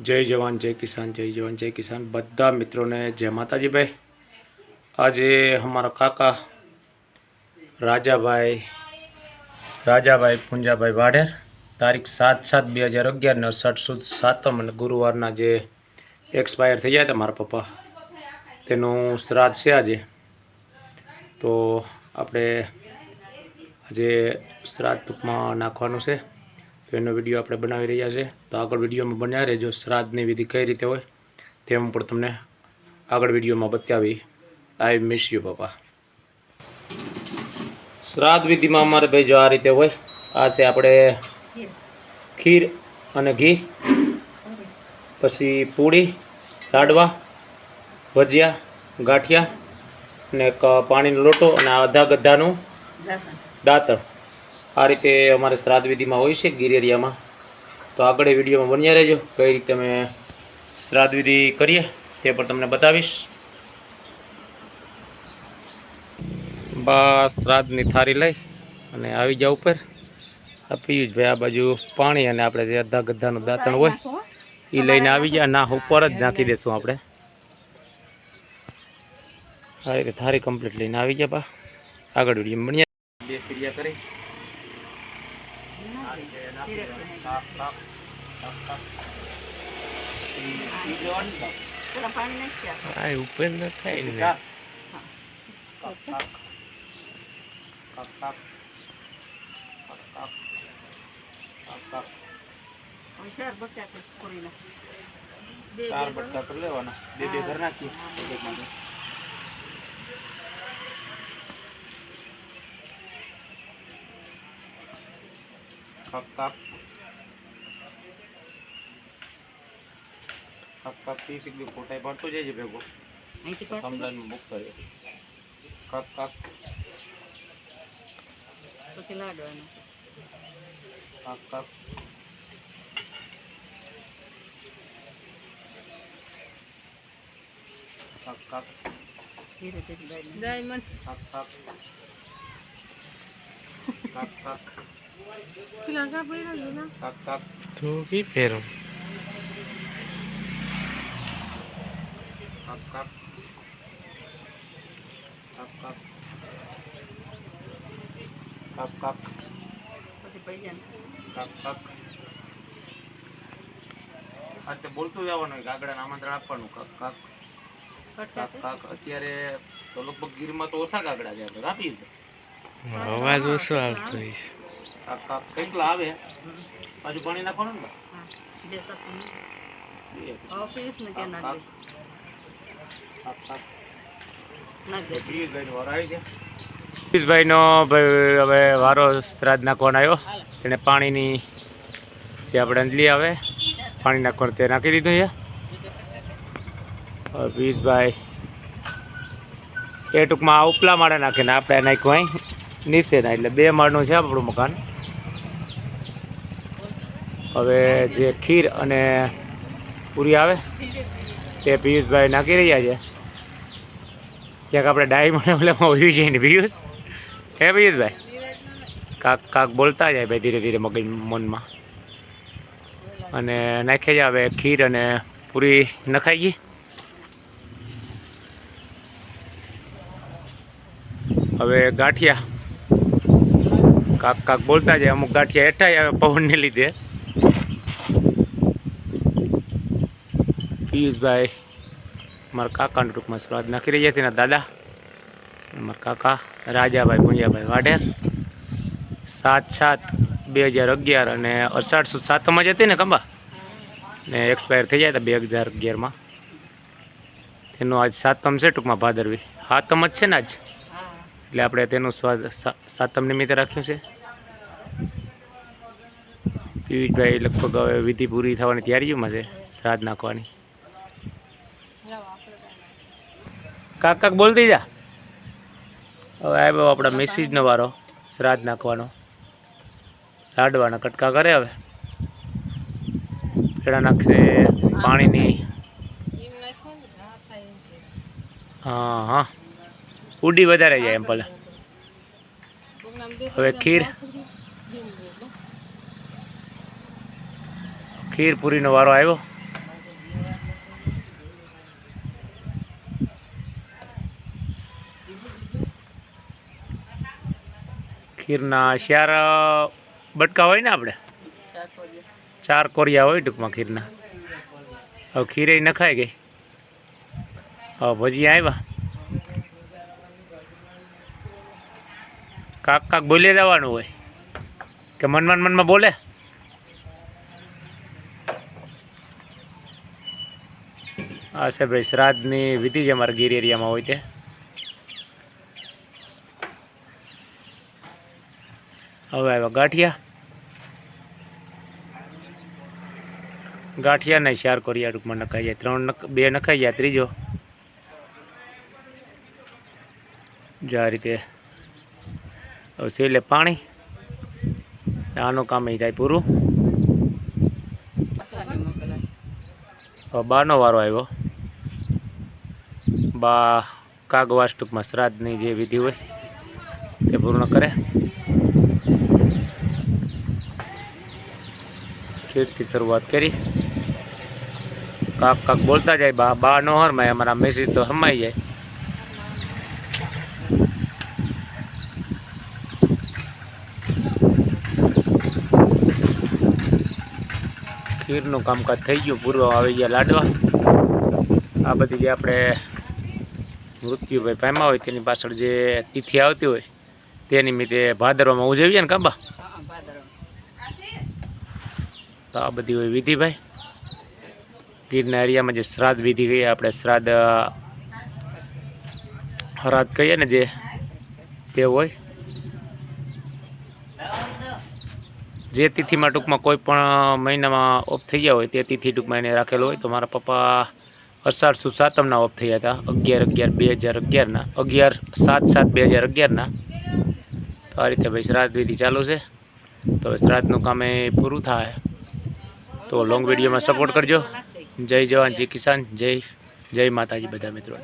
જય જવાન, જય કિસાન, જય જવાન, જય કિસાન. બધા મિત્રોને જય માતાજીભાઈ. આજે અમારા કાકા રાજાભાઈ રાજાભાઈ પુંજાભાઈ વાઢેર, તારીખ સાત સાત બે હજાર અગિયારને સઠ સુદ સાતમ અને ગુરુવારના જે એક્સપાયર થઈ જાય હતા મારા પપ્પા. તેનું શ્રાદ્ધ છે આજે. તો આપણે આજે શ્રાદ્ધ ટૂંકમાં નાખવાનું છે. તો એનો વીડિયો આપણે બનાવી રહ્યા છે. તો આગળ વિડીયોમાં બન્યા રહેજો. શ્રાદ્ધની વિધિ કઈ રીતે હોય તે હું પણ તમને આગળ વિડીયોમાં બતાવી. આઈ મિસ યુ પપ્પા શ્રાદ્ધ વિધિમાં અમારે ભાઈ જો આ રીતે હોય. આ છે આપણે ખીર. અને ઘી. પછી પૂરી લાડવા ભજીયા ગાંઠિયા અને પાણીનો લોટો અને આધા અધા ગધાનું દાંતણ. આ રીતે અમારે શ્રાદ્ધ વિધિમાં હોય છે ગિરેરિયામાં. તો આગળ એ વિડીયોમાં બન્યા રહેજો. કઈ રીતે અમે શ્રાદ્ધ વિધિ કરીએ તે પણ તમને બતાવીશ. બસ શ્રાદ્ધની થાળી લઈ અને આવી જાવ ઉપર. આ પિયુષભાઈ આ બાજુ પાણી અને આપણે જે અધા ગધાનું દાંતણ હોય એ લઈને આવી જાય ના ઉપર જ નાખી દેશું આપણે. આ રીતે થારી કમ્પ્લીટ લઈને આવી ગયા બા. આગળ વીડિયો બન્યા બે સીરિયા કરી. ดีเจนะครับครับครับครับสี่สี่เดือนครับ Pero para mí no es cierto. Ay, open the pen. ครั Nah. บครับครับครับครับครับครับ O sea, vos te haces curina. चार बट्टा तर लय ना दे दे धर ना की Hakap Hakap fisik di kota Ipan tuh jadi bego. Kamblan membuk tadi. Hakap. Pasilah doan. Hakap. Hakap. Diamond. Hakap. Hakap. આ તે બોલતું જવાનું ગાગડા આમંત્રણ આપવાનું કાક કાક કાક કાક અત્યારે તો લગભગ ગીરમાં તો ઓછા ગાગડા છે આપી દીધું અવાજ ઓછો આવતો હોય કેટલા આવે? પાછું પાણી નાખવાનું ને? ભાઈ હવે વારો શ્રાદ્ધ નાખવાનો આવ્યો? તેને પાણીની જે આપણે અંજલી આવે પાણી નાખવાનું તે નાખી દીધું છે. હવે એ ટૂંકમાં આ ઉપલા માળે નાખીને આપણે નાખ્યું અહીં. નીચે ના એટલે બે માળનું છે આપણું મકાન. હવે જે ખીર અને પૂરી આવે, તે પિયુષભાઈ નાખી રહ્યા છે. ક્યાંક આપણે ડાયમંડ ઓલામાં ઊભી જઈએ ને પિયુષ? હે પિયુષભાઈ? કાક કાક બોલતા જાય ભાઈ ધીરે ધીરે મગજ, મનમાં. અને નાખી જ હવે ખીર અને પૂરી નખાઈ ગઈ. હવે ગાંઠિયા. કાક કાક બોલતા જાય અમુક ગાંઠિયા હેઠાઈ આવે પવનને લીધે. પિયુષભાઈ મારા કાકાનું ટૂંકમાં સ્વાદ નાખી રહ્યા છે ને દાદા. મારા કાકા રાજાભાઈ પુંજાભાઈ વાઢેર સાત સાત બે હજાર અગિયાર અને અષાઢ સાતમાં જ હતી ને કંબા ને એક્સપાયર થઈ જાય હતા બે હજાર અગિયારમાં. તેનું આજ સાતમ છે ટૂંકમાં ભાદરવી. સાતમ જ છે ને આજ? એટલે આપણે તેનું સ્વાદ સાતમ નિમિત્તે રાખ્યું છે. પિયુષભાઈ લગભગ હવે વિધિ પૂરી થવાની તૈયારીઓમાં છે શ્રાદ્ધ નાખવાની. કાક કાક બોલતી જા. હવે આવ્યો આપણા મેસેજનો વારો શ્રાદ્ધ નાખવાનો. લાડવાના કટકા કરે હવે. પેડા નાખશે, પાણીની. હા હા. ઉડી વધારે જાય એમ ભલે. હવે ખીર. ખીર પૂરીનો વારો આવ્યો. ખીરના શાર બટકા હોય ને આપણે? ચાર કોરિયા. હોય ટૂંકમાં ખીરના. હવે ખીર એ નખાઈ ગઈ હવે ભજી આવ્યા. કાક કાક બોલી જવાનું હોય. કે મન મન મનમાં બોલે? આ છે ભાઈ શ્રાદ્ધની વિધિ છે અમારા ગીર એરિયામાં હોય તે. હવે આવ્યા ગાંઠિયા. ગાંઠિયા નહીં ચાર કોરિયા ટૂંકમાં નખાઈ જાય. ત્રણ બે નખાઈ જાય, ત્રીજો. જો આ રીતે હવે છેલ્લે પાણી. આનું કામ એ થાય પૂરું. હવે બારનો વારો આવ્યો. બા કાગવાસ ટૂંકમાં શ્રાદ્ધની જે વિધિ હોય તે પૂર્ણ કરે. ખીરથી શરૂઆત કરી. કાક કાક બોલતા જાય, બા બા નો હરમાય, અમારા મેસેજ તો હમાઈ જાય. ખીરનું કામકાજ થઈ ગયું, પૂર્વ આવી ગયા લાડવા. આ બધી જે આપણે મૃત્યુભાઈ પામ્યા હોય, તેની પાછળ જે તિથિ આવતી હોય, તે નિમિત્તે ભાદરવામાં ઉજવીએ ને કાંબા? તો આ બધી હોય વિધિભાઈ ગીરના એરિયામાં જે શ્રાદ્ધ વિધિ કહીએ, આપણે શ્રાદ્ધ હરાધ કહીએ ને જે, તે હોય. જે તિથિમાં ટૂંકમાં કોઈ પણ મહિનામાં ઓફ થઈ ગયા હોય, તે તિથિ ટૂંકમાં એને રાખેલો હોય. તો મારા પપ્પા અષાઢ સાતમના ઓફ થયા હતા, અગિયાર અગિયાર બે હજાર અગિયારના, અગિયાર સાત સાત બે હજાર અગિયારના. તો આ રીતે ભાઈ શ્રાદ્ધ વિધિ ચાલુ છે. તો હવે કામ એ પૂરું થાય. તો લોંગ વિડીયોમાં સપોર્ટ કરજો. જય જવાન, જય કિસાન, જય જય માતાજી બધા મિત્રોને.